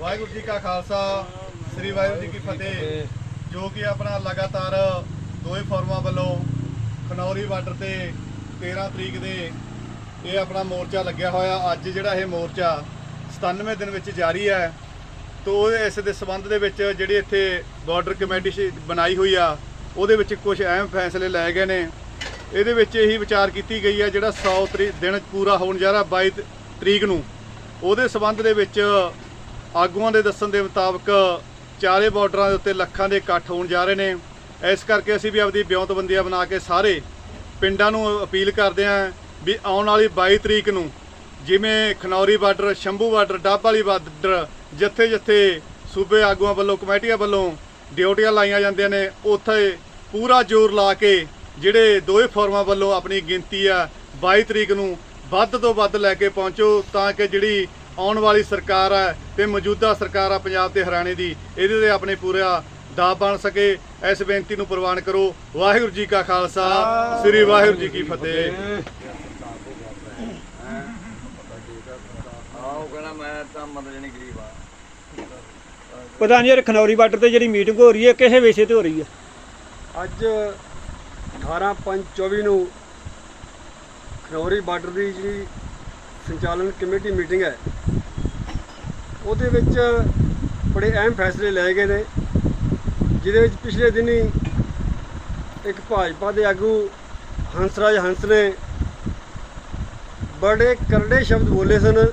ਵਾਹਿਗੁਰੂ ਜੀ ਕਾ ਖਾਲਸਾ, ਸ੍ਰੀ ਵਾਹਿਗੁਰੂ ਜੀ ਕੀ ਫਤਿਹ। ਜੋ ਕਿ ਆਪਣਾ ਲਗਾਤਾਰ ਦੋਵੇਂ ਫੋਰਮਾਂ ਵੱਲੋਂ ਖਨੌਰੀ ਬਾਰਡਰ ਤੇ 13 ਤਰੀਕ ਦੇ ਇਹ ਆਪਣਾ ਮੋਰਚਾ ਲੱਗਿਆ ਹੋਇਆ। ਅੱਜ ਜਿਹੜਾ ਇਹ ਮੋਰਚਾ 97 ਦਿਨ ਵਿੱਚ ਜਾਰੀ ਹੈ, ਤੋ ਇਸ ਦੇ ਸਬੰਧ ਦੇ ਵਿੱਚ ਜਿਹੜੀ ਇੱਥੇ ਬਾਰਡਰ ਕਮੇਟੀ ਬਣਾਈ ਹੋਈ ਆ, ਉਹਦੇ ਵਿੱਚ ਕੁਝ ਅਹਿਮ ਫੈਸਲੇ ਲਏ ਗਏ ਨੇ। ਇਹਦੇ ਵਿੱਚ ਇਹੀ ਵਿਚਾਰ ਕੀਤੀ ਗਈ ਹੈ ਜਿਹੜਾ 100 ਤਰੀਕ ਦਿਨ ਪੂਰਾ ਹੋਣ ਜਾ ਰਿਹਾ 22 ਤਰੀਕ ਨੂੰ। ਉਹਦੇ ਸਬੰਧ ਦੇ ਵਿੱਚ ਆਗੂਆਂ ਦੇ ਦੱਸਣ ਦੇ ਮੁਤਾਬਕ ਚਾਰੇ ਬਾਰਡਰਾਂ ਦੇ ਉੱਤੇ ਲੱਖਾਂ ਦੇ ਇਕੱਠ ਹੋਣ ਜਾ ਰਹੇ ਨੇ। ਇਸ ਕਰਕੇ ਅਸੀਂ ਵੀ ਆਪਦੀ ਬਿਉਂਤਬੰਦੀਆਂ ਬਣਾ ਕੇ ਸਾਰੇ ਪਿੰਡਾਂ ਨੂੰ ਅਪੀਲ ਕਰਦੇ ਹਾਂ ਵੀ ਆਉਣ ਵਾਲੀ 22 ਤਰੀਕ ਨੂੰ ਜਿਵੇਂ ਖਨੌਰੀ ਬਾਰਡਰ, ਸ਼ੰਭੂ ਬਾਰਡਰ ਡੱਬ ਵਾਲੀ ਬਾਰਡਰ ਜਿੱਥੇ ਜਿੱਥੇ ਸੂਬੇ ਆਗੂਆਂ ਵੱਲੋਂ, ਕਮੇਟੀਆਂ ਵੱਲੋਂ ਡਿਊਟੀਆਂ ਲਾਈਆਂ ਜਾਂਦੀਆਂ ਨੇ, ਉੱਥੇ ਪੂਰਾ ਜ਼ੋਰ ਲਾ ਕੇ ਜਿਹੜੇ ਦੋਵੇਂ ਫੋਰਮਾਂ ਵੱਲੋਂ ਆਪਣੀ ਗਿਣਤੀ ਆ 22 ਤਰੀਕ ਨੂੰ ਵੱਧ ਤੋਂ ਵੱਧ ਲੈ ਕੇ ਪਹੁੰਚੋ ਤਾਂ ਕਿ ਜਿਹੜੀ ਆਉਣ ਵਾਲੀ ਸਰਕਾਰ ਹੈ ਤੇ ਮੌਜੂਦਾ ਸਰਕਾਰ ਆ ਪੰਜਾਬ ਤੇ ਹਰਿਆਣੇ ਦੀ ਇਹਦੇ ਤੇ ਆਪਣੇ ਪੂਰਾ ਦਾਅ ਬਣ ਸਕੇ। ਇਸ ਬੇਨਤੀ ਨੂੰ ਪ੍ਰਵਾਨ ਕਰੋ। ਵਾਹਿਗੁਰੂ ਜੀ ਕਾ ਖਾਲਸਾ ਸ੍ਰੀ ਵਾਹਿਗੁਰੂ ਜੀ ਕੀ ਫਤਿਹ। ਆਹ ਕਹਿੰਦਾ ਮੈਂ ਤਾਂ ਮਤਲਬ ਜਣੀ ਗਰੀਬ ਆ। ਪ੍ਰਧਾਨ ਜੀ ਇਹ ਖਨੌਰੀ ਬਾਰਡਰ ਤੇ ਜਿਹੜੀ ਮੀਟਿੰਗ ਹੋ ਰਹੀ ਹੈ ਕਿਸੇ ਵਿਸ਼ੇ ਤੇ ਹੋ ਰਹੀ ਹੈ? ਅੱਜ 18/5/24 ਨੂੰ ਖਨੌਰੀ ਬਾਰਡਰ ਦੀ ਜਿਹੜੀ ਸੰਚਾਲਨ ਕਮੇਟੀ ਮੀਟਿੰਗ ਹੈ, ਉਹਦੇ ਵਿੱਚ ਬੜੇ ਅਹਿਮ ਫੈਸਲੇ ਲਏ ਗਏ ਨੇ, ਜਿਹਦੇ ਵਿੱਚ ਪਿਛਲੇ ਦਿਨੀ ਇੱਕ ਭਾਜਪਾ ਦੇ ਆਗੂ ਹੰਸਰਾਜ ਹੰਸ ਨੇ ਬੜੇ ਕਰੜੇ ਸ਼ਬਦ ਬੋਲੇ ਸਨ।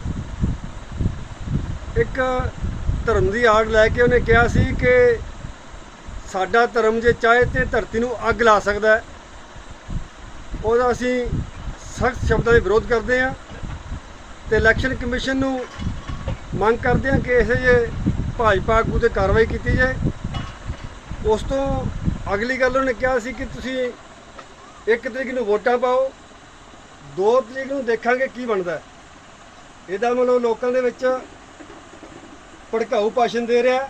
ਇੱਕ ਧਰਮ ਦੀ ਆੜ ਲੈ ਕੇ ਉਹਨੇ ਕਿਹਾ ਸੀ ਕਿ ਸਾਡਾ ਧਰਮ ਜੇ ਚਾਹੇ ਤੇ ਧਰਤੀ ਨੂੰ ਅੱਗ ਲਾ ਸਕਦਾ ਹੈ। ਉਹਦਾ ਅਸੀਂ ਸਖਤ ਸ਼ਬਦਾਂ ਦੇ ਵਿਰੋਧ ਕਰਦੇ ਹਾਂ ਤੇ ਇਲੈਕਸ਼ਨ ਕਮਿਸ਼ਨ ਨੂੰ ਮੰਗ ਕਰਦੇ ਹਾਂ ਕਿ ਇਹੋ ਜਿਹੇ ਭਾਜਪਾ ਆਗੂ ਤੇ ਕਾਰਵਾਈ ਕੀਤੀ ਜਾਏ। ਉਸ ਤੋਂ ਅਗਲੀ ਗੱਲ ਉਹਨੇ ਕਿਹਾ ਸੀ ਕਿ ਤੁਸੀਂ ਇੱਕ ਤਰੀਕ ਨੂੰ ਵੋਟਾਂ ਪਾਓ, ਦੋ ਤਰੀਕ ਨੂੰ ਦੇਖਾਂਗੇ ਕੀ ਬਣਦਾ। ਇਹਦਾ ਮਤਲਬ ਲੋਕਾਂ ਦੇ ਵਿੱਚ ਭੜਕਾਊ ਭਾਸ਼ਣ ਦੇ ਰਿਹਾ,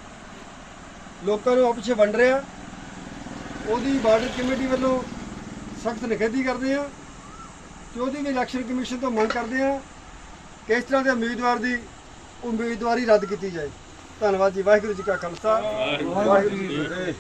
ਲੋਕਾਂ ਨੂੰ ਆਪਸ ਵੰਡ ਰਿਹਾ। ਉਹਦੀ ਬਾਰਡਰ ਕਮੇਟੀ ਵੱਲੋਂ ਸਖਤ ਨਿਖੇਧੀ ਕਰਦੇ ਆ ਤੇ ਉਹਦੀ ਵੀ ਇਲੈਕਸ਼ਨ ਕਮਿਸ਼ਨ ਤੋਂ ਮੰਗ ਕਰਦੇ ਆ ਕਿ ਇਸ ਤਰ੍ਹਾਂ ਦੇ ਉਮੀਦਵਾਰ ਦੀ ਉਮੀਦਵਾਰੀ ਰੱਦ ਕੀਤੀ ਜਾਏ। ਧੰਨਵਾਦ ਜੀ, ਵਾਹਿਗੁਰੂ ਜੀ ਕਾ ਖਾਲਸਾ। ਵਾਹਿਗੁਰੂ ਜੀ ਕੀ ਫਤਿਹ।